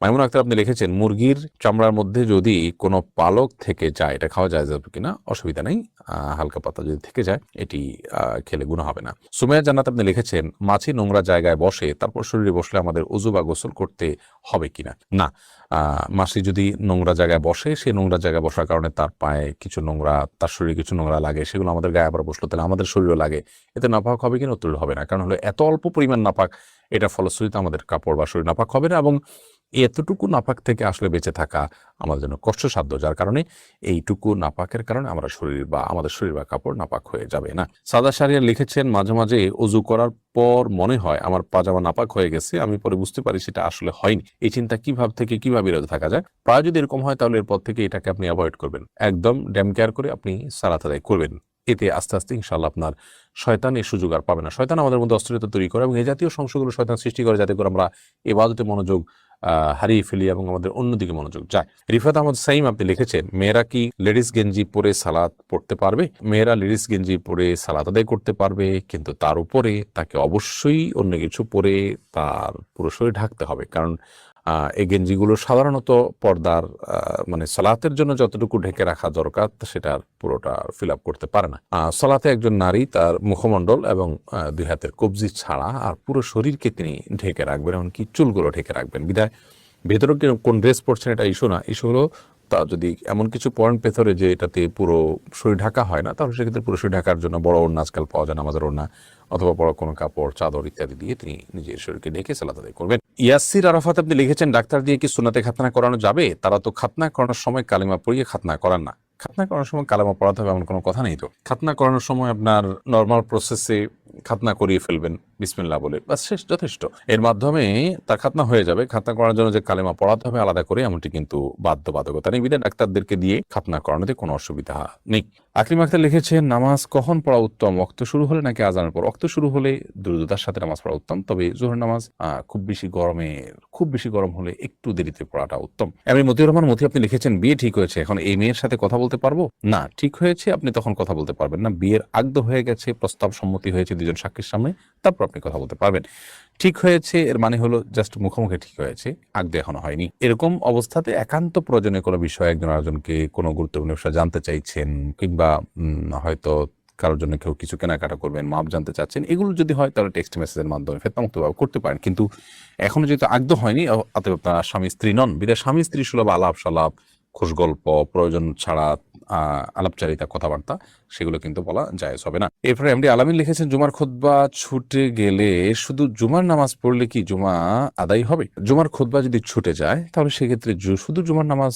মাইমুন আক্তার, আপনি লিখেছেন, মুরগির চামড়ার মধ্যে যদি কোনো পালক থেকে যায়, এটা খাওয়া যায় যাবে কিনা? অসুবিধা নেই। হালকা পাতা যদি থেকে যায়, এটি খেলে গুণ হবে না। সুমেয়া জান্নাত, আপনি লিখেছেন, মাছি নোংরা জায়গায় বসে, তারপর শরীরে বসলে আমাদের উজু বা গোসল করতে হবে কিনা? না। মাছি যদি নোংরা জায়গায় বসে সেই নোংরা জায়গায় বসার কারণে তার পায়ে কিছু নোংরা, তার শরীরে কিছু নোংরা লাগে, সেগুলো আমাদের গায়ে আবার বসল, তাহলে আমাদের শরীরও লাগে। এতে নাপাক হবে কিনা উত্তর হবে না, কারণ হলো এত অল্প পরিমাণ নাপাক, এটা ফলশ্রুতিতে আমাদের কাপড় বা শরীর নাপাক হবে না এবং এতটুকু নাপাক থেকে আসলে বেঁচে থাকা আমাদের জন্য কষ্টসাধ্য, যার কারণে এইটুকু নাপাকের কারণে আমরা শরীর বা আমাদের শরীর বা কাপড় নাপাক হয়ে যাবে, না? সাদা সারিয়া লিখেছেন, মাঝে মাঝে অজু করার পর মনে হয় আমার পাজামা নাপাক হয়ে গেছে, আমি পরে বুঝতে পারি সেটা আসলে হয়নি। এই চিন্তা কীভাবে থেকে কীভাবে বিরত থাকা যায়? প্রায় যদি এরকম হয় তাহলে এরপর থেকে এটাকে আপনি অ্যাভয়েড করবেন। একদম ড্যাম কেয়ার করে আপনি সালাত আদায় করবেন। এতে আস্তে আস্তে ইনশাল্লাহ আপনার শয়তান এই সুযোগ আর পাবে না। শয়তান আমাদের মধ্যে অস্থিরতা তৈরি করে এবং এই জাতীয় সমস্যাগুলো শয়তান সৃষ্টি করে যাতে করে আমরা এবাদতে মনোযোগ হারিয়ে ফেলি এবং আমাদের অন্যদিকে মনোযোগ যায়। রিফাত আহমদ সাইম আপনি লিখেছেন, মেয়েরা কি লেডিস গেঞ্জি পরে সালাদ পড়তে পারবে? মেয়েরা লেডিস গেঞ্জি পরে সালাদ আদায় করতে পারবে, কিন্তু তার উপরে তাকে অবশ্যই অন্য কিছু পরে তার পুরো শরীর ঢাকতে হবে। কারণ এই গেঞ্জিগুলো সাধারণত পর্দার মানে সালাতের জন্য যতটুকু ঢেকে রাখা দরকার সেটার পুরোটা ফিল আপ করতে পারে না। সালাতে একজন নারী তার মুখমণ্ডল এবং দুই হাতের কবজি ছাড়া আর পুরো শরীরকে তিনি ঢেকে রাখবেন, এমনকি চুলগুলো ঢেকে রাখবেন। বিধায় ভেতরে কোন ড্রেস পড়ছেন এটা ইস্যু না। ইস্যু হলো তা যদি এমন কিছু পয়েন্ট পেথরে যে এটাতে পুরো শরীর ঢাকা হয় না, তাহলে সেক্ষেত্রে পুরো শরীর ঢাকার জন্য বড় ওড়না আজকাল পাওয়া যায় নামাজের ওড়না, অথবা বড় কোনো কাপড়, চাদর ইত্যাদি দিয়ে তিনি নিজের শরীরকে ঢেকে সালাত আদায় করবেন। ইয়াসির আরাফাত আপনি লিখেছেন, ডাক্তার দিয়ে কি সুনাতে খাতনা করানো যাবে? তারা তো খাতনা করানোর সময় কালিমা পড়িয়ে খাতনা করান না। খাতনা করানোর সময় কালেমা পড়াতে হবে এমন কোনো কথা নেই তো। খাতনা করানোর সময় আপনার নর্মাল প্রসেসে খাতনা করিয়ে ফেলবেন। বিসমিল্লাহ বলে বাস শেষ, যথেষ্ট। এর মাধ্যমে তার খাতনা হয়ে যাবে। খাতনা করার জন্য যে কালেমা পড়াতে হবে, আলাদা করে এমনটি কিন্তু বাধ্যবাধকতা নেই। বিধায় ডাক্তারদেরকে দিয়ে খাতনা করানোতে কোনো অসুবিধা নেই। আকলিম আক্তার লিখেছেন, নামাজ কখন পড়া উত্তম? অক্ত শুরু হলে নাকি আজানের পর? অক্ত শুরু হলে দ্রুততার সাথে নামাজ পড়া উত্তম, তবে জোহর নামাজ খুব বেশি গরমে, খুব বেশি গরম হলে একটু দেরিতে পড়াটা উত্তম। এমনি মতিউর রহমান, মতি, আপনি লিখেছেন, বিয়ে ঠিক হয়েছে, এখন এই মেয়ের সাথে কথা বলতে পারব? না, ঠিক হয়েছে, আপনি তখন কথা বলতে পারবেন না। বিয়ের আগদ হয়ে গেছে প্রস্তাব সম্মতি হয়েছে দুজন সাক্ষীর সামনে, তারপর আপনি কথা বলতে পারবেন। ঠিক হয়েছে, এর মানে হলো জাস্ট মুখোমুখি ঠিক হয়েছে আগদ এখনও হয়নি। এরকম অবস্থাতে একান্ত প্রয়োজনীয় কোনো বিষয়ে একজন আরেকজনকে কোনো গুরুত্বপূর্ণ বিষয় জানতে চাইছেন কিংবা হয়তো কারোর জন্য কেউ কিছু কেনাকাটা করবেন, মাপ জানতে চাচ্ছেন, এগুলো যদি হয় তাহলে টেক্সট মেসেজের মাধ্যমে ফেতনামুক্তভাবে করতে পারেন। কিন্তু এখনও যেহেতু আগদ হয়নি অতএব আপনার স্বামী স্ত্রী নন, বিদায় স্বামী স্ত্রী সুলভ আলাপ সালাপ খোশ গল্প প্রয়োজন ছাড়া আলাপচারিতা, কথাবার্তা, সেগুলো কিন্তু বলা যায় হবে না। এরপরে এমডি আলামিন লিখেছেন, জুমার খুতবা ছুটে গেলে শুধু জুমার নামাজ পড়লে কি জুমা আদায় হবে? জুমার খুতবা যদি ছুটে যায়, তাহলে সেক্ষেত্রে শুধু জুমার নামাজ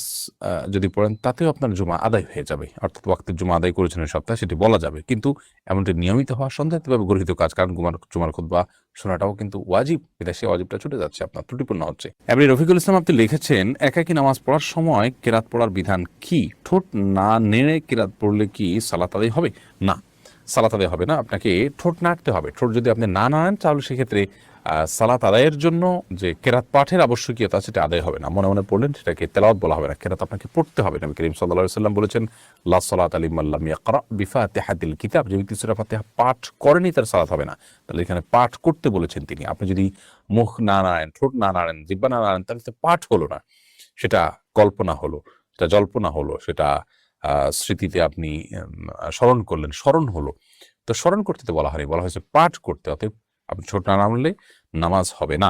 যদি পড়েন, তাতেও আপনার জুমা আদায় হয়ে যাবে। অর্থাৎ ওয়াক্তের জুমা আদায় করেছেন সপ্তাহে সেটি বলা যাবে। কিন্তু এমনটি নিয়মিত হওয়া সন্দেহভাবে গৃহীত কাজ। কারণ জুমার জুমার খুতবা শোনাটাও কিন্তু ওয়াজিব। এটা সেই ওয়াজিবটা ছুটে যাচ্ছে, আপনার ত্রুটিপূর্ণ হচ্ছে। এবারে রফিকুল ইসলাম, আপনি লিখেছেন, একাকি নামাজ পড়ার সময় কেরাত পড়ার বিধান কি? ঠোঁট না নেড়ে কেরাত পড়লে কি সালাত আদায় হবে? না। সালাত আদায় হবে না, আপনাকে ঠোঁট নাড়তে হবে। ঠোঁট যদি আপনি না নাড়েন, তাহলে সেক্ষেত্রে সালাত আদায়ের জন্য যে কেরাত পাঠের আবশ্যকীয়তা, সেটা আদায় হবে না। মনে মনে পড়লেন, সেটাকে তেলাওয়াত বলা হবে না। কেরাত আপনাকে পড়তে হবে। নবী করিম আলাইহি সাল্লাম বলেছেন, লা সালাত আলী মাল্লাম ইয়াকরা বিফাতিহাতিল কিতাব। যে ব্যক্তি সূরা ফাতিহা পাঠ করেনি, তার সালাত হবে না। তাহলে এখানে পাঠ করতে বলেছেন তিনি। আপনি যদি মুখ না নাড়েন, ঠোঁট না নাড়েন, জিব্বা না নাড়েন, তাহলে পাঠ হলো না। সেটা কল্পনা হলো, সেটা জল্পনা হলো, সেটা স্মৃতিতে আপনি স্মরণ করলেন। স্মরণ হলো। তো স্মরণ করতে তো বলা হয়নি, বলা হয়েছে পাঠ করতে। অতএব আপনি ছোট না নামলে নামাজ হবে না।